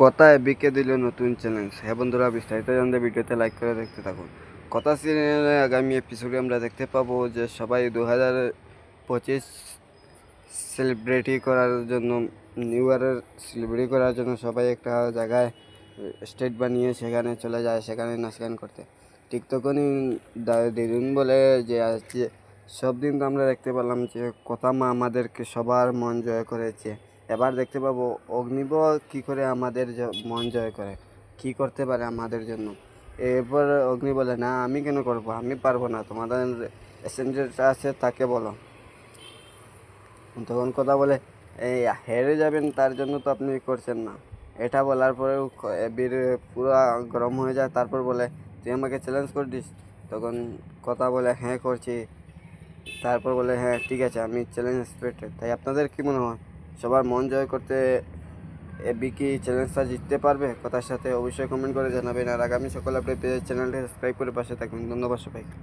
কথায় বিকে দিল নতুন চ্যালেঞ্জ হ্যাঁ বন্ধুরা, বিস্তারিত জানতে ভিডিওতে লাইক করে দেখতে থাকুন। কথা সিরিয়ালে আগামী এপিসোডে আমরা দেখতে পাবো যে সবাই দু হাজার পঁচিশ সেলিব্রিটি করার জন্য নিউ ইয়ারের সেলিব্রিটি করার জন্য সবাই একটা জায়গায় স্টেট বানিয়ে সেখানে চলে যায়, সেখানে নাচ গান করতে। ঠিক তখনই দিদুন বলে যে আজকে সব দিন তো আমরা দেখতে পেলাম যে কথা মা আমাদেরকে সবার মন জয় করেছে। এবার দেখতে পাবো অগ্নিব কি করে আমাদের মন জয় করে, কি করতে পারে আমাদের জন্য। এরপর অগ্নি বলে, না, আমি কেন করব? আমি পারব না। তোমাদের এসেঞ্জারটা আছে, তাকে বলো। তখন কথা বলে এই হেরে যাবেন, তার জন্য তো আপনি করছেন না। এটা বলার পরেও বীর পুরো গরম হয়ে যায়। তারপর বলে, তুই আমাকে চ্যালেঞ্জ করছিস? তখন কথা বলে হ্যাঁ করছি। তারপর বলে হ্যাঁ ঠিক আছে, আমি চ্যালেঞ্জ এক্সপেক্টেড তাই আপনাদের কি মনে হয়? সবার মন জয় করতে এবি কি চ্যালেঞ্জটা জিততে পারবে? কথার সাথে অবশ্যই কমেন্ট করে জানাবেন। আর আগামী সকল আপডেট পেয়ে চ্যানেলটি সাবস্ক্রাইব করে পাশে থাকবেন। ধন্যবাদ সবাইকে।